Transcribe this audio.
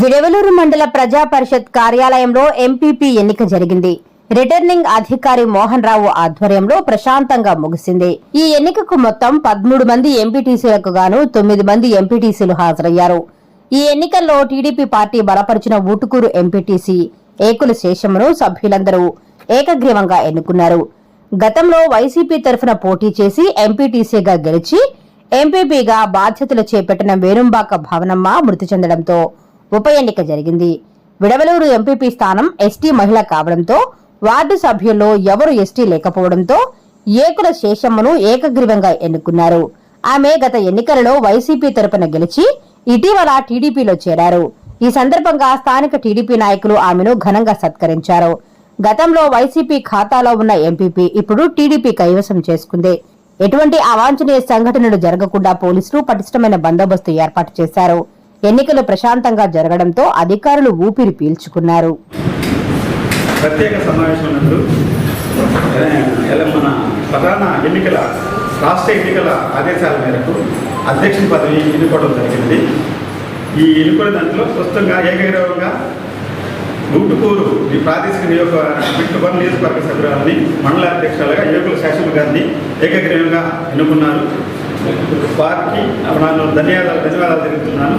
విడవలూరు మండల ప్రజా పరిషత్ కార్యాలయంలో ఎంపీపీ ఎన్నిక జరిగింది. రిటర్నింగ్ అధికారి మోహన్ రావు ఆధ్వర్యంలో ప్రశాంతంగా ముగిసింది. ఈ ఎన్నికకు మొత్తం పదమూడు మంది ఎంపీటీసీలకు గాను తొమ్మిది మంది ఎంపీటీసీలు హాజరయ్యారు. ఈ ఎన్నికల్లో టీడీపీ పార్టీ బలపరిచిన ఊటుకూరు ఎంపీటీసీ ఏకుల శేషమును సభ్యులందరూ ఏకగ్రీవంగా ఎన్నుకున్నారు. గతంలో వైసీపీ తరఫున పోటీ చేసి ఎంపీటీసీగా గెలిచి ఎంపీపీగా బాధ్యతలు చేపట్టిన వేణుంబాక భవనమ్మ మృతి చెందడంతో ఉప ఎన్నిక జరిగింది. విడవలూరు ఎంపీపీ స్థానం ఎస్టీ మహిళ కావడంతో వార్డు సభ్యుల్లో ఎవరు ఎస్టీ లేకపోవడంతో ఏకుల శేషమ్మను ఏకగ్రీవంగా ఎన్నుకున్నారు. ఆమె గత ఎన్నికలలో వైసీపీ తరపున గెలిచి ఇటీవల టీడీపీలో చేరారు. ఈ సందర్భంగా స్థానిక టీడీపీ నాయకులు ఆమెను ఘనంగా సత్కరించారు. గతంలో వైసీపీ ఖాతాలో ఉన్న ఎంపీపీ ఇప్పుడు టీడీపీ కైవసం చేసుకుంది. ఎటువంటి అవాంఛనీయ సంఘటనలు జరగకుండా పోలీసులు పటిష్టమైన బందోబస్తు ఏర్పాటు చేశారు. ఎన్నికలు ప్రశాంతంగా జరగడంతో అధికారులు ఊపిరి పీల్చుకున్నారు. ప్రత్యేక సమావేశం మన ప్రధాన ఎన్నికల రాష్ట్ర ఎన్నికల ఆదేశాల మేరకు అధ్యక్షుని పదవి ఎన్నుకోవడం జరిగింది ఈ ఎన్నుకున్న దాంట్లో స్పష్టంగా ఏకగ్రీవంగా గుంటుకూరు ఈ ప్రాదేశిక నియోజక బిట్టుబన్ నియోజకవర్గ సభ్యురాలని మండల అధ్యక్షులుగా యువకుల శాసన గారిని ఏకగ్రీవంగా ఎన్నుకున్నారు. వారికి నన్ను ధన్యవాదాలు ధన్యవాదాలు తెలుపుతున్నాను.